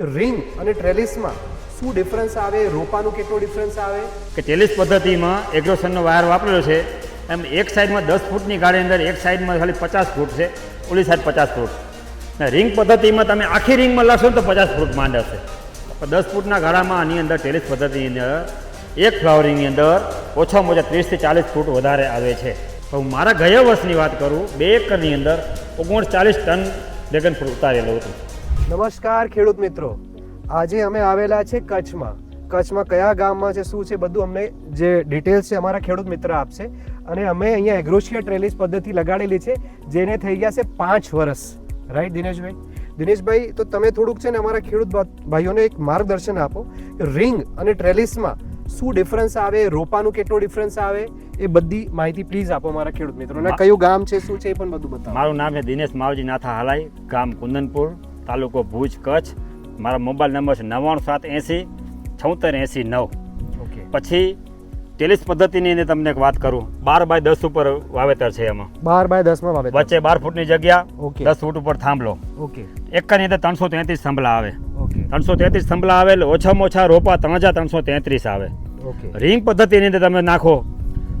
Ring અને ટ્રેલિસમાં શું difference આવે? રોપાનું કેટલો ડિફરન્સ આવે? કે ટેલિસ પદ્ધતિમાં એગ્રોસનનો વાયર વાપરેલો છે. એમ એક સાઈડમાં દસ ફૂટની ગાડી અંદર, એક સાઈડમાં ખાલી પચાસ ફૂટ છે. ઓલી સાઈડ પચાસ ફૂટ. ને રિંગ પદ્ધતિમાં તમે આખી રિંગમાં લાગશો ને તો પચાસ ફૂટ માંડ હશે. પણ દસ ફૂટના ગાળામાં આની અંદર ટેલિસ પદ્ધતિની અંદર, એક ફ્લાવરિંગની અંદર ઓછામાં ઓછા ત્રીસથી ચાલીસ ફૂટ વધારે આવે છે. હું મારા ગયા વર્ષની વાત કરું, બે એકરની અંદર ઓગણચાલીસ ટન ડ્રેગન ફ્રૂટ ઉતારેલું હતું. નમસ્કાર ખેડૂત મિત્રો. આજે અમે આવેલા છે કચ્છમાં. કચ્છમાં કયા ગામમાં છે શું છે બધું અમને જે ડિટેલ્સ છે અમારા ખેડૂત મિત્ર આપશે. અને અમે અહીંયા એગ્રોશિયા ટ્રેલિસ પદ્ધતિ લગાડેલી છે જેને થઈ ગયા છે પાંચ વર્ષ. રાઈટ દિનેશભાઈ? દિનેશભાઈ તો તમે થોડુંક છે ને અમારા ખેડૂત ભાઈઓને એક માર્ગદર્શન આપો રિંગ અને ટ્રેલિસમાં શું ડિફરન્સ આવે રોપાનું કેટલો ડિફરન્સ આવે એ બધી માહિતી પ્લીઝ આપો અમારા ખેડૂત મિત્રો. અને કયું ગામ છે શું છે એ પણ બધું બતાવો. મારું નામ છે દિનેશ માવજી નાથા હાલાઈ ગામ કુંદનપુર. તાલુકો ભુજ કચ્છ. મારો મોબાઈલ નંબર છે નવ્વાણું સાત એંસી છોતેર એંસી નવ. ઓકે. પછી ટેલિસ પદ્ધતિની અંદર તમને એક વાત કરું. બાર બાય દસ ઉપર વાવેતર છે એમાં. બાર બાય દસમાં વાવેતર. વચ્ચે બાર ફૂટની જગ્યા ઓકે. દસ ફૂટ ઉપર થાંભલો. ઓકે. એકની અંદર ત્રણસો તેત્રીસ થાંભલા આવે. ઓકે. ત્રણસો તેત્રીસ થાંભલા આવે એટલે ઓછામાં ઓછા રોપા ત્રણ હજાર ત્રણસો તેત્રીસ આવે. ઓકે. રિંગ પદ્ધતિની અંદર તમે નાખો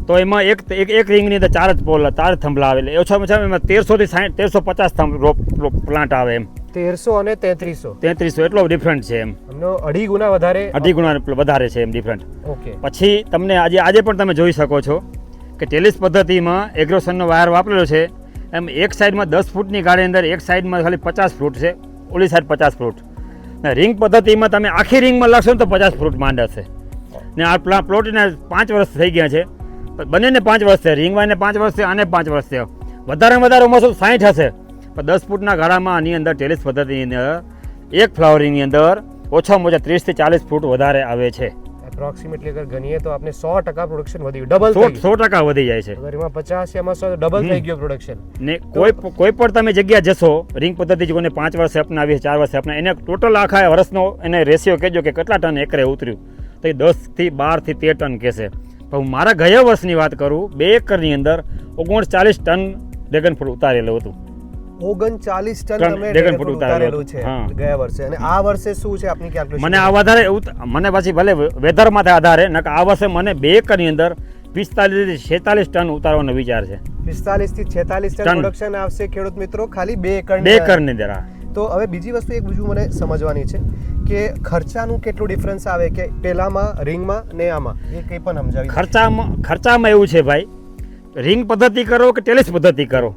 તો એમાં એક એક એક રિંગની અંદર ચાર જ પોલ ચાર જ થાંભલા આવે એટલે ઓછામાં ઓછા એમાં તેરસોથી સાઠ તેરસો પચાસ રોપ પ્લાન્ટ આવે એમ. તેરસો અને તેત્રીસો. તેત્રીસો એટલો ડિફરન્ટ છે એમ. એમનો અઢી ગુણા વધારે? અઢી ગુણા વધારે છે એમ ડિફરન્ટ ઓકે. પછી તમને આજે આજે પણ તમે જોઈ શકો છો કે ટેલિસ પદ્ધતિમાં એગ્રોસનનો વાયર વાપરેલો છે. એમ એક સાઈડમાં દસ ફૂટની ગાડી અંદર એક સાઈડમાં ખાલી પચાસ ફૂટ છે. ઓલી સાઈડ પચાસ ફૂટ. ને રિંગ પદ્ધતિમાં તમે આખી રિંગમાં લાગશો ને તો પચાસ ફૂટ માંડ હશે. ને આ પ્લા પ્લોટને પાંચ વર્ષ થઈ ગયા છે. બંનેને પાંચ વર્ષ છે. રિંગવાને પાંચ વર્ષ છે આને પાંચ વર્ષ છે. વધારે વધારે ઓછો સાઠ હશે. પણ દસ ફૂટના ગાળામાં આની અંદર ટેલિસ પદ્ધતિની અંદર એક ફ્લાવરિંગની અંદર ઓછામાં ઓછા ત્રીસથી ચાલીસ ફૂટ વધારે આવે છે. એપ્રોક્સિમેટલી અગર ગણીએ તો આપણે સો ટકા પ્રોડક્શન વધ્યું ડબલ સો ટકા વધી જાય છે. અગર એમાં પચાસ એમાં સો ડબલ થઈ ગયું પ્રોડક્શન ને કોઈ કોઈ પણ તમે જગ્યા જશો રિંગ પદ્ધતિ જો કોને પાંચ વર્ષે અપનાવી ચાર વર્ષે અપનાવી એને ટોટલ આખા વર્ષનો એને રેશિયો કહેજો કે કેટલા ટન એકરે ઉતર્યું. તો એ દસથી બારથી તેર ટન કહેશે. પણ હું મારા ગયા વર્ષની વાત કરું બે એકરની અંદર ઓગણચાલીસ ટન ડ્રેગન ફ્રૂટ ઉતારેલું હતું. ઓગણચાલીસ ટન તમે fruit fruit ઉતારેલું. છે ગયા વર્ષે. અને આ વર્ષે શું છે આપની કેલ્ક્યુલેશન મને આ વધારે મને પછી ભલે વેધરમાં આધારે નક આ વર્ષે મને બે એકરની અંદર પિસ્તાલીસથી છેતાલીસ ટન ઉતારવાનો વિચાર છે. પિસ્તાલીસથી છેતાલીસ ટન. પ્રોડક્શન આવશે ખેડૂત મિત્રો ખાલી બે એકર બે એકરની અંદર આ. તો હવે બીજી વસ્તુ એક બીજું મને સમજવાની છે કે ખર્ચાનું કેટલું ડિફરન્સ આવે કે પેલામાં રિંગમાં ને આમાં? એ કંઈ પણ સમજાવી ખર્ચામાં ખર્ચામાં એવું છે ભાઈ. રિંગ પદ્ધતિ કરો કે ટેલિસ પદ્ધતિ કરો?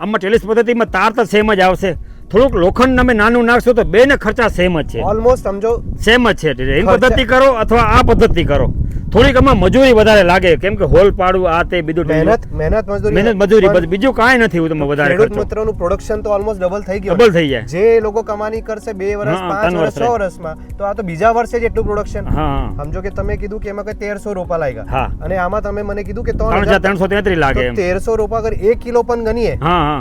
આમાં ટેલિસ પદ્ધતિમાં તાર તો સેમ જ આવશે. થોડુંક લોખંડ તમે નાનું નાખશો તો બેને ખર્ચા સેમ જ છે. ઓલમોસ્ટ સમજો. સેમ જ છે. રિંગ પદ્ધતિ કરો અથવા આ પદ્ધતિ કરો. થોડીક આમાં મજૂરી વધારે લાગે. કેમ કે હોલ પાડવું આ તે બીજું મહેનત મહેનત મજૂરી. મહેનત મજૂરી બસ. બીજું કાંઈ નથી તમે વધારે ખેડૂત મિત્રોનું પ્રોડક્શન તો ઓલમોસ્ટ ડબલ થઈ ગયું. ડબલ થઈ જાય. જે લોકો કમાની કરશે બે વર્ષ હા, પાંચ વર્ષ છ વર્ષમાં તો આ તો બીજા વર્ષે જ એટલું પ્રોડક્શન હા હા. સમજો કે તમે કીધું કે એમાં કઈ તેરસો રોપા લાગ્યા. હા. અને આમાં તમે મને કીધું કે ત્રણ હજાર ત્રણસો તેત્રીસ લાગે તેરસો રોપા અગર એક કિલો પણ ગણીએ હા હા.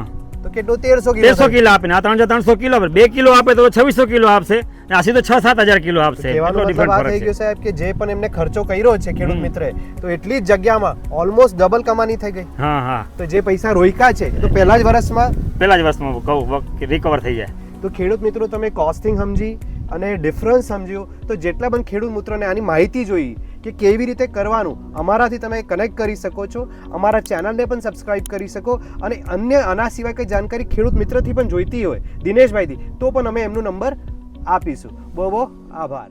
કેટલું? તેરસો કિલો તેરસો કિલો આપે આ ત્રણ હજાર ત્રણસો કિલો આપે. બે કિલો આપે તો છવ્વીસો કિલો આપશે. આ સીધો છ સાત હજાર કિલો આપશે. એટલો થઈ ગયો સાહેબ કે જે પણ એમને ખર્ચો કર્યો છે ખેડૂત. મિત્રે તો એટલી જ જગ્યામાં ઓલમોસ્ટ ડબલ કમાની થઈ ગઈ. હા હા. તો જે પૈસા રોયકા છે તો પહેલા જ વર્ષમાં પહેલા જ વર્ષમાં કહું રિકવર થઈ જાય. તો ખેડૂત મિત્રો તમે કોસ્ટિંગ સમજી અને ડિફરન્સ સમજ્યો. તો જેટલા પણ ખેડૂત મિત્રોને આની માહિતી જોઈ કે કેવી રીતે કરવાનું અમારાથી તમે કનેક્ટ કરી શકો છો, અમારા ચેનલને પણ સબસ્ક્રાઇબ કરી શકો અને અન્ય આના સિવાય કંઈ જાણકારી ખેડૂત મિત્રથી પણ જોઈતી હોય, દિનેશભાઈથી, તો પણ અમે એમનો નંબર આપીશું. બહુ બહુ આભાર.